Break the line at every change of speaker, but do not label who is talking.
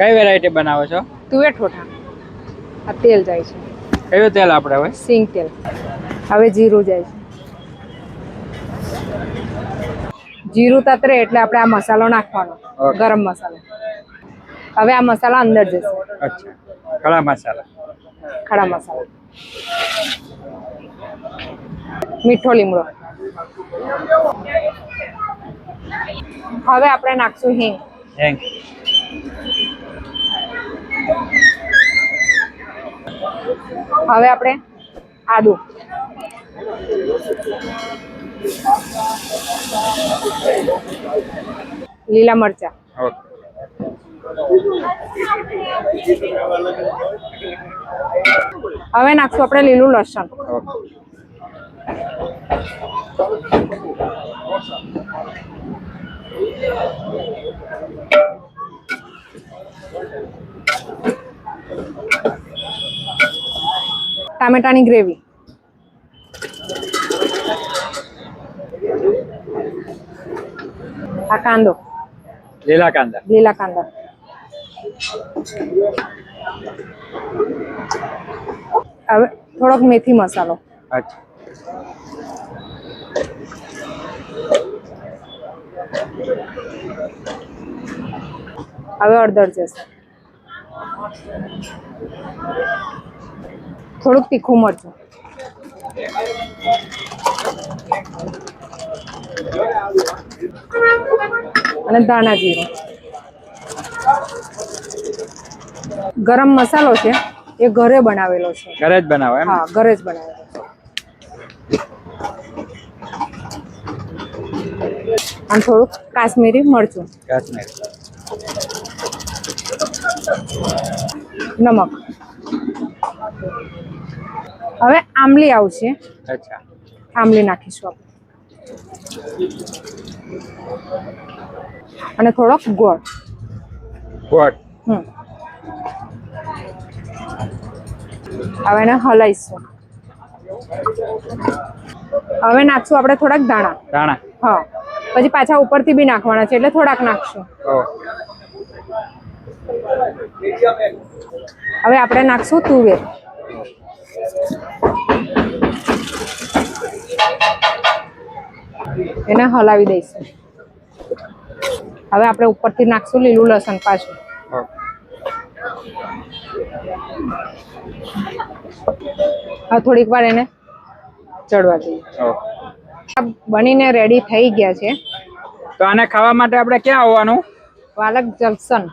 કઈ વેરાયટી બનાવો છો?
તુવેર ઠોઠા. આ તેલ જાય છે.
કયું તેલ આપણે હવે
સિંગ તેલ. હવે જીરું જાય છે. જીરું તતરે એટલે આપણે આ મસાલો નાખવાનો. ગરમ મસાલો. હવે આ મસાલા અંદર જશે.
અચ્છા. ખડા મસાલા.
ખડા મસાલા. મીઠો લીમડો. હવે આપણે નાખશું હિંગ.
હેંગ.
હવે આપણે આદુ. લીલા મરચા. હવે. નાખશું આપણે લીલું લસણ.
ઓકે
ટામેટાની ગ્રેવી. આ કાંદો.
લીલા કાંદા.
લીલા કાંદા. હવે થોડોક મેથી મસાલો.
અચ્છા.
હવે અડદર જશે. થોડુંક તીખું મરચું. અને ધાણા જીરું. ગરમ મસાલો છે એ ઘરે બનાવેલો છે.
ઘરે જ બનાવે એમ?
હા ઘરે જ બનાવેલો અને થોડુંક કાશ્મીરી મરચું.
કાશ્મીરી.
નમક. હવે આમલી આવશે.
અચ્છા.
આમલી નાખીશું આપણે. અને થોડોક ગોળ.
ગોળ.
હમ. હવે એને હલાઈશું. હવે નાખશું આપણે થોડાક દાણા
દાણા
હા. પછી પાછા ઉપરથી બી નાખવાના છે એટલે થોડાક નાખશું. હવે આપણે નાખશું તુવેર. એને હલાવી દઈશું. હવે આપણે ઉપરથી નાખશું લીલું લસણ પાછું. હવે થોડીક વાર એને ચડવા જોઈએ બનીને રેડી થઈ ગયા છે.
તો આને ખાવા માટે આપણે ક્યાં આવવાનું?
વાલક જંકશન.